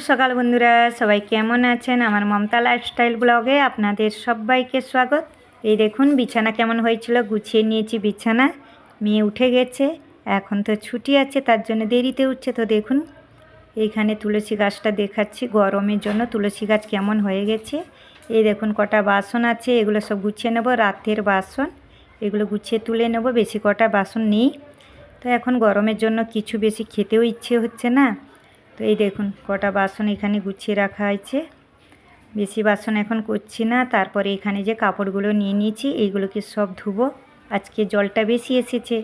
সকাল বন্ধুরা, সবাই কেমন আছেন? আমার মমতা লাইফস্টাইল ব্লগে আপনাদের সবাইকে স্বাগত। এই দেখুন, বিছানা কেমন হয়েছিল? গুছিয়ে নিয়েছি বিছানা, মেয়ে উঠে গেছে, এখন তো ছুটি আছে, তার জন্য দেরিতে উঠছে, তো দেখুন। এইখানে তুলসী গাছটা দেখাচ্ছি, গরমের জন্য তুলসী গাছ কেমন হয়ে গেছে। এই দেখুন, কটা বাসন আছে, এগুলো সব গুছিয়ে নেব, রাতের বাসন, এগুলো গুছিয়ে তুলে নেব, বেশি কটা বাসন নেই। তো এখন গরমের জন্য কিছু বেশি খেতেও ইচ্ছে হচ্ছে না। এই দেখুন, কটা বাসন এখানে গুছিয়ে রাখা হয়েছে বেশি বাসন এখন করছি না, তারপরে এখানে যে কাপড়গুলো নিয়ে নিয়েছি, এইগুলোকে সব ধুবো। আজকে জলটা বেশি এসেছে,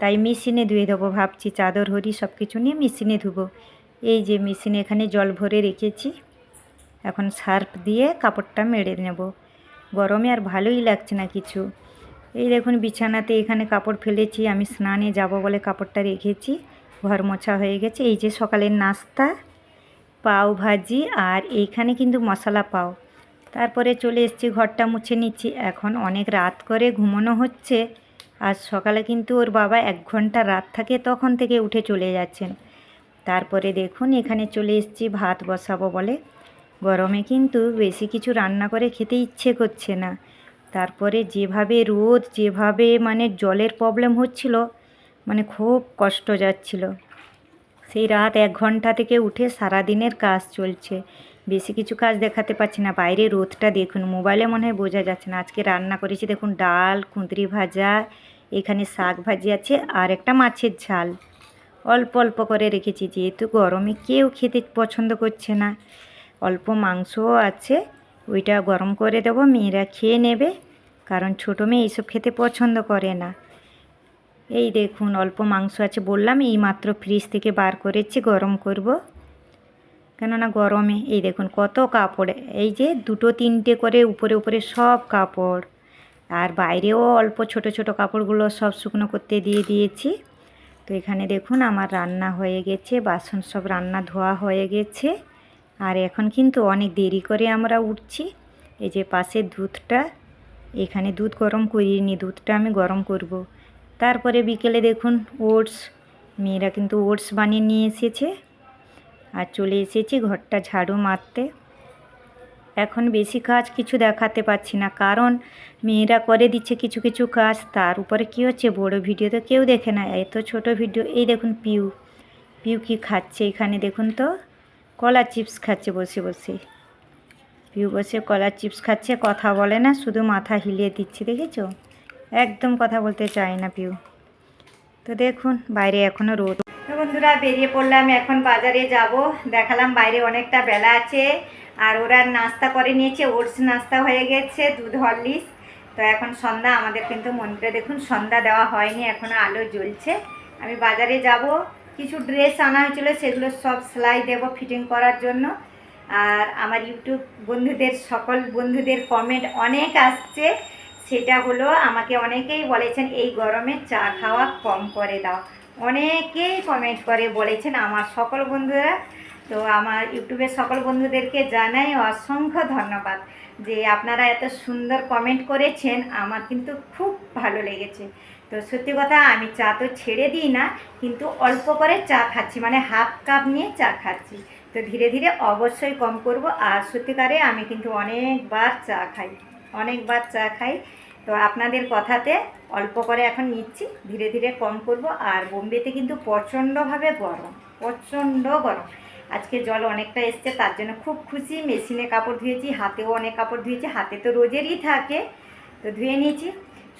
তাই মেশিনে ধুয়ে দেবো ভাবছি, চাদর, হরি সব কিছু নিয়ে মেশিনে ধুবো। এই যে মেশিনে এখানে জল ভরে রেখেছি, এখন সার্ফ দিয়ে কাপড়টা মেরে নেব। গরমে আর ভালোই লাগছে না কিছু। এই দেখুন, বিছানাতে এখানে কাপড় ফেলেছি, আমি স্নানে যাব বলে কাপড়টা রেখেছি। ঘর মোছা হয়ে গেছে। এই যে সকালের নাস্তা, পাও ভাজি আর এইখানে কিন্তু মশলা পাও। তারপরে চলে এসেছি, ঘরটা মুছে নিচ্ছি। এখন অনেক রাত করে ঘুমানো হচ্ছে। আর সকালে কিন্তু ওর বাবা এক ঘণ্টা রাত থাকে, তখন থেকে উঠে চলে যাচ্ছেন। তারপরে দেখুন, এখানে চলে এসেছি, ভাত বসাবো বলে। গরমে কিন্তু বেশি কিছু রান্না করে খেতে ইচ্ছে করছে না। তারপরে যেভাবে রোদ, যেভাবে মানে জলের প্রবলেম হচ্ছিল মানে খুব কষ্ট যাচ্ছিল। সেই রাত এক ঘণ্টা থেকে উঠে সারা দিনের কাজ চলছে। বেশি কিছু কাজ দেখাতে পারছি না। বাইরে রোদটা দেখুন, মোবাইলে মনে হয় বোঝা যাচ্ছে না। আজকে রান্না করেছি দেখুন, ডাল কুঁদরি ভাজা, এখানে শাক ভাজি আছে আর একটা মাছের ঝাল। অল্প অল্প করে রেখেছি, যেহেতু গরমে কেউ খেতে পছন্দ করছে না। অল্প মাংসও আছে, ওইটা গরম করে দেবো, মেয়েরা খেয়ে নেবে, কারণ ছোটো মেয়ে এইসব খেতে পছন্দ করে না। এই দেখুন, অল্প মাংস আছে বললাম, এই মাত্র ফ্রিজ থেকে বার করেছি, গরম করব। কেননা গরমে, এই দেখুন কত কাপড়, এই যে দুটো তিনটে করে উপরে উপরে সব কাপড়। আর বাইরেও অল্প ছোট ছোট কাপড়গুলো সব শুকনো করতে দিয়ে দিয়েছি। তো এখানে দেখুন আমার রান্না হয়ে গেছে, বাসন সব রান্না ধোয়া হয়ে গেছে। আর এখন কিন্তু অনেক দেরি করে আমরা উঠছি। এই যে পাশের দুধটা, এখানে দুধ গরম করিনি, দুধটা আমি গরম করব। তারপরে বিকেলে দেখুন ওটস, মেয়েরা কিন্তু ওটস বানিয়ে নিয়ে এসেছে আর চলে এসেছি ঘরটা ঝাড়ু মারতে। এখন বেশি কাজ কিছু দেখাতে পাচ্ছি না, কারণ মেয়েরা করে দিচ্ছে কিছু কিছু কাজ, তার উপরে কী হচ্ছে বড় ভিডিও তো কেউ দেখে না, এত ছোট ভিডিও, এই দেখুন পিউ পিউ কি খাচ্ছে এখানে দেখুন তো, কলা চিপস খাচ্ছে বসে বসে। পিউ বসে কলা চিপস খাচ্ছে, কথা বলে না, শুধু মাথা হিলিয়ে দিচ্ছে, দেখেছ? একদম কথা বলতে চায় না, পিউ। তো দেখুন, বাইরে এখনও রোদ। বন্ধুরা, বেরিয়ে পড়লাম, এখন বাজারে যাব। দেখালাম বাইরে অনেকটা বেলা আছে। আর ওরা নাস্তা করে নিয়েছে, ওটস নাস্তা হয়ে গেছে, দুধ হরলিক্স। তো এখন সন্ধ্যা, আমাদের কিন্তু মন্দিরে দেখুন, সন্ধ্যা দেওয়া হয়নি এখনও আলো জ্বলছে। আমি বাজারে যাব, কিছু ড্রেস আনা হয়েছিল, সেগুলো সব সেলাই দেব ফিটিং করার জন্য। আর আমার ইউটিউব বন্ধুদের, সকল বন্ধুদের কমেন্ট অনেক আসছে। সেটা হলো আমাকে অনেকেই বলেছেন, এই গরমে চা খাওয়া কম করে দাও। অনেকেই কমেন্ট করে বলেছেন, আমার সকল বন্ধুরা। তো আমার ইউটিউবের সকল বন্ধুদেরকে জানাই অসংখ্য ধন্যবাদ যে আপনারা এত সুন্দর কমেন্ট করেছেন, আমার কিন্তু খুব ভালো লেগেছে। তো সত্যি কথা, আমি চা তো ছেড়ে দিই না, কিন্তু অল্প করে চা খাচ্ছি মানে হাফ কাপ নিয়ে চা খাচ্ছি। তো ধীরে ধীরে অবশ্যই কম করব, আর সত্যিকারে আমি কিন্তু অনেকবার চা খাই। অনেকবার চা খাই। তো আপনাদের কথাতে অল্প করে এখন নিচ্ছি, ধীরে ধীরে কম করব আর বোম্বেতে কিন্তু প্রচণ্ডভাবে গরম, প্রচণ্ড গরম। আজকে জল অনেকটা এসছে, তার জন্য খুব খুশি। মেশিনে কাপড় ধুয়েছি, হাতেও অনেক কাপড় ধুয়েছি, হাতে তো রোজেরই থাকে। তো ধুয়ে নিয়েছি।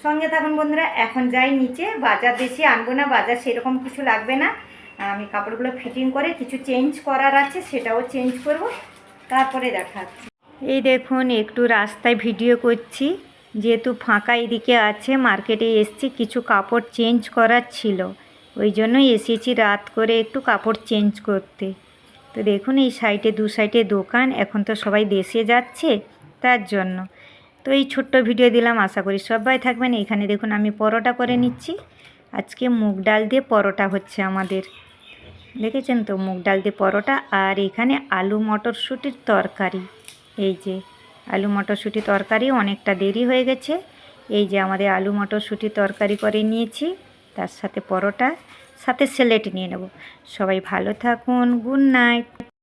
সঙ্গে থাকুন বন্ধুরা, এখন যাই নিচে, বাজার বেশি আনব না, বাজার সেরকম কিছু লাগবে না। আমি কাপড়গুলো ফিটিং করে কিছু চেঞ্জ করার আছে, সেটাও চেঞ্জ করব। তারপরে দেখাচ্ছি। এই দেখুন, একটু রাস্তায় ভিডিও করছি। যেহেতু ফাঁকা এদিকে আছে, মার্কেটে এসছি, কিছু কাপড় চেঞ্জ করার ছিল। ওই জন্যই এসেছি রাত করে একটু কাপড় চেঞ্জ করতে। তো দেখুন, এই সাইডে, দু সাইডে দোকান, এখন তো সবাই দেশে যাচ্ছে তার জন্য। তো এই ছোট্ট ভিডিও দিলাম, আশা করি সবাই থাকবেন। এখানে দেখুন, আমি পরোটা করে নিচ্ছি। আজকে মুগ ডাল দিয়ে পরোটা হচ্ছে আমাদের। দেখেছেন তো, মুগ ডাল দিয়ে পরোটা। আর এখানে আলু মটরশুঁটির তরকারি। এই যে আলু মটরশুঁটি তরকারি অনেকটা দেরি হয়ে গেছে। এই যে আমাদের আলু মটরশুঁটি তরকারি করে নিয়েছি, তার সাথে পরোটা, সাথে স্যালেড নিয়ে নেব। সবাই ভালো থাকুন গুড নাইট